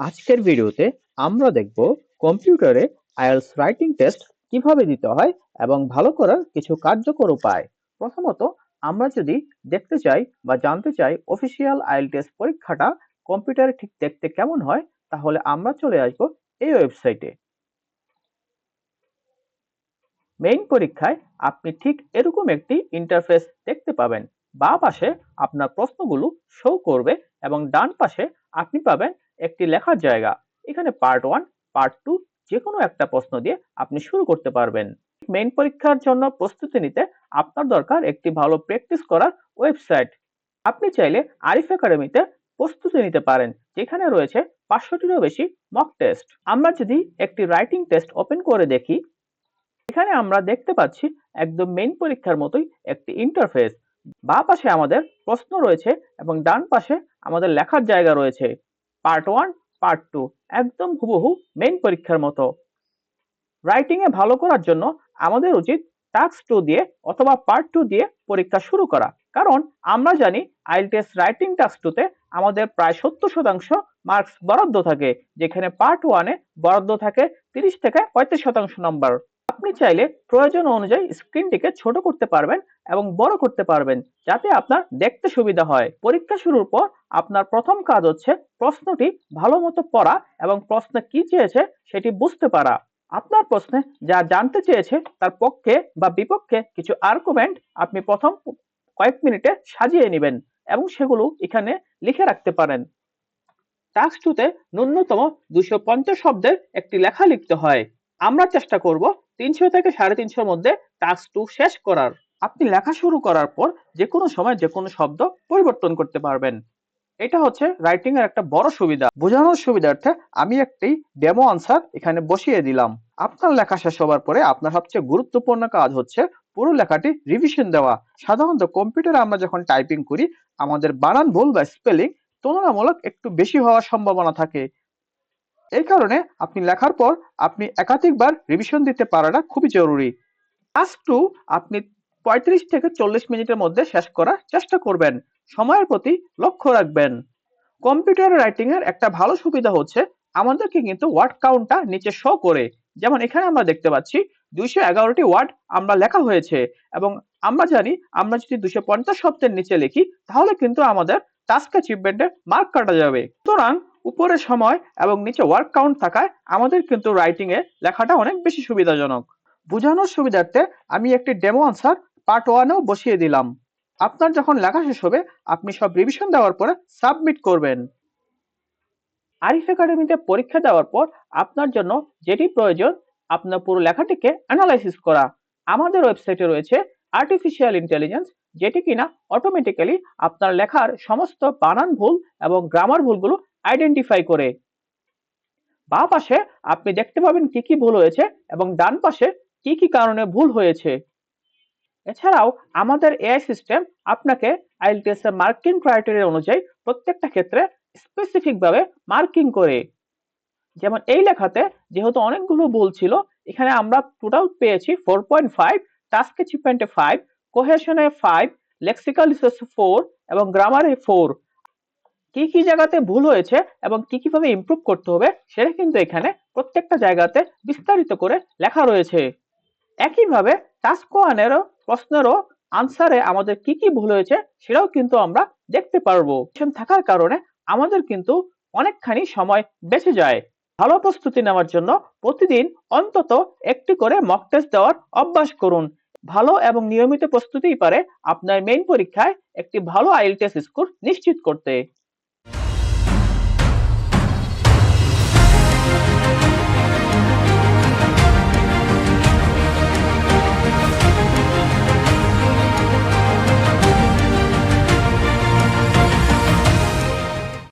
আজকের ভিডিওতে আমরা দেখব কম্পিউটারে আইএলস রাইটিং টেস্ট কীভাবে দিতে হয় এবং ভালো করার কিছু কার্যকর উপায়। প্রথমত, আমরা যদি দেখতে চাই বা জানতে চাই অফিসিয়াল আইএল টেস্ট পরীক্ষাটা কম্পিউটারে ঠিক দেখতে কেমন হয়, তাহলে আমরা চলে আসব এই ওয়েবসাইটে। মেইন পরীক্ষায় আপনি ঠিক এরকম একটি ইন্টারফেস দেখতে পাবেন। বা পাশে আপনার প্রশ্নগুলো শো করবে এবং ডান পাশে আপনি পাবেন একটি লেখার জায়গা। এখানে পার্ট ওয়ান পার্ট টু যে কোনো একটা প্রশ্ন দিয়ে আপনি শুরু করতে পারবেন। মেইন পরীক্ষার জন্য প্রস্তুতি নিতে আপনার দরকার একটি ভালো প্র্যাকটিস করার ওয়েবসাইট আপনি চাইলে আরিফ একাডেমিতে প্রস্তুতি নিতে পারেন, যেখানে রয়েছে পাঁচশোটিরও বেশি মক টেস্ট আমরা যদি একটি রাইটিং টেস্ট ওপেন করে দেখি, এখানে আমরা দেখতে পাচ্ছি একদম মেইন পরীক্ষার মতোই একটি ইন্টারফেস বা পাশে আমাদের প্রশ্ন রয়েছে এবং ডান পাশে আমাদের লেখার জায়গা রয়েছে। পার্ট ওয়ান পার্ট টু একদম হুবহু মেইন পরীক্ষার মতো। রাইটিং এ ভালো করার জন্য আমাদের উচিত টাস্ক টু দিয়ে অথবা পার্ট টু দিয়ে পরীক্ষা শুরু করা। কারণ আমরা জানি আইএলটিএস রাইটিং টাস্ক টুতে আমাদের প্রায় সত্তর শতাংশ মার্কস বরাদ্দ থাকে, যেখানে পার্ট ওয়ানে বরাদ্দ থাকে তিরিশ থেকে পঁয়ত্রিশ শতাংশ নম্বর আপনি চাইলে প্রয়োজন অনুযায়ী স্ক্রিনটিকে ছোট করতে পারবেন এবং বড় করতে পারবেন, যাতে আপনার দেখতে সুবিধা হয়। পরীক্ষা শুরুর পর আপনার প্রথম কাজ হচ্ছে প্রশ্নটি ভালো মতো পড়া এবং প্রশ্ন কি চেয়েছে সেটি বুঝতে পারা। আপনার প্রশ্নে যা জানতে চেয়েছে তার পক্ষে বা বিপক্ষে কিছু আর্গুমেন্ট আপনি প্রথম কয়েক মিনিটে সাজিয়ে নেবেন এবং সেগুলো এখানে লিখে রাখতে পারেন। টাস্ক টুতে ন্যূনতম দুশো পঞ্চাশ শব্দের একটি লেখা লিখতে হয়। আমরা চেষ্টা করব তিনশো থেকে সাড়ে তিনশোর মধ্যে টাস্ক টু শেষ করার। আপনি লেখা শুরু করার পর যে কোনো সময় যে কোনো শব্দ পরিবর্তন করতে পারবেন। এটা হচ্ছে রাইটিং এর একটা বড় সুবিধা। বোঝানোর সুবিধার্থে আমি একটি ডেমো আনসার এখানে বসিয়ে দিলাম। আপনার লেখা শেষ হওয়ার পরে আপনার সবচেয়ে গুরুত্বপূর্ণ কাজ হচ্ছে পুরো লেখাটি রিভিশন দেওয়া। সাধারণত কম্পিউটারে আমরা যখন টাইপিং করি, আমাদের বানান ভুল বা স্পেলিং তুলনামূলক একটু বেশি হওয়ার সম্ভাবনা থাকে। এই কারণে আপনি লেখার পর আপনি একাধিকবার রিভিশন দিতে পারাটা খুবই জরুরি। টাস্ক টু আপনি পঁয়ত্রিশ থেকে চল্লিশ মিনিটের মধ্যে শেষ করার চেষ্টা করবেন। সময়ের প্রতি লক্ষ্য রাখবেন। কম্পিউটার রাইটিং এর একটা ভালো সুবিধা হচ্ছে, আমাদেরকে কিন্তু ওয়ার্ড কাউন্টটা নিচে শো করে। যেমন এখানে আমরা দেখতে পাচ্ছি, দুইশো এগারোটি ওয়ার্ড আমরা লেখা হয়েছে এবং আমরা জানি আমরা যদি দুশো পঞ্চাশ শব্দের নিচে লিখি, তাহলে কিন্তু আমাদের টাস্ক অ্যাচিভমেন্টের মার্ক কাটা যাবে। সুতরাং উপরে সময় এবং নিচে ওয়ার্ক কাউন্ট থাকায় আমাদের কিন্তু রাইটিং এ লেখাটা অনেক বেশি সুবিধাজনক। বোঝানোর সুবিধার্থে আমি একটি ডেমো আনসার পার্ট ওয়ানেও বসিয়ে দিলাম। আপনার যখন লেখা শেষ হবে, আপনি সব রিভিশন দেওয়ার পরে সাবমিট করবেন। আরিফ একাডেমিতে পরীক্ষা দেওয়ার পর আপনার জন্য যেটি প্রয়োজন, আপনার পুরো লেখাটিকে অ্যানালাইসিস করা। আমাদের ওয়েবসাইটে রয়েছে আর্টিফিশিয়াল ইন্টেলিজেন্স যেটি কিনা অটোমেটিক্যালি আপনার লেখার সমস্ত বানান ভুল এবং গ্রামার ভুলগুলো আইডেন্টিফাই করে। বা পাশে আপনি দেখতে পাবেন কি কি ভুল হয়েছে এবং ডান পাশে কি কি কারণে ভুল হয়েছে। এছাড়াও আমাদের এআই সিস্টেম আপনাকে আইএলটিএস এর মার্কিং ক্রাইটেরিয়া অনুযায়ী প্রত্যেকটা ক্ষেত্রে স্পেসিফিক ভাবে মার্কিং করে। যেমন এই লেখাতে যেহেতু অনেকগুলো ভুল ছিল, এখানে আমরা টোটাল পেয়েছি ফোর পয়েন্ট ফাইভ টাস্ক অ্যাচিভমেন্টে ফাইভ কোহেশনে ফাইভ লেক্সিক্যাল রিসোর্স ফোর এবং গ্রামারে ফোর কি কি জায়গাতে ভুল হয়েছে এবং কি কীভাবে ইমপ্রুভ করতে হবে সেটা কিন্তু এখানে প্রত্যেকটা জায়গাতে বিস্তারিত করে লেখা রয়েছে। একইভাবে টাস্ক ওয়ানেরও প্রশ্নেরও আনসারে আমাদের কি কি ভুল হয়েছে সেটাও কিন্তু আমরা দেখতে পারব। থাকার কারণে আমাদের কিন্তু অনেকখানি সময় বেঁচে যায়। ভালো প্রস্তুতি নেওয়ার জন্য প্রতিদিন অন্তত একটি করে মক টেস্ট দেওয়ার অভ্যাস করুন। ভালো এবং নিয়মিত প্রস্তুতিই পারে আপনার মেইন পরীক্ষায় একটি ভালো আইএলটিএস স্কোর নিশ্চিত করতে।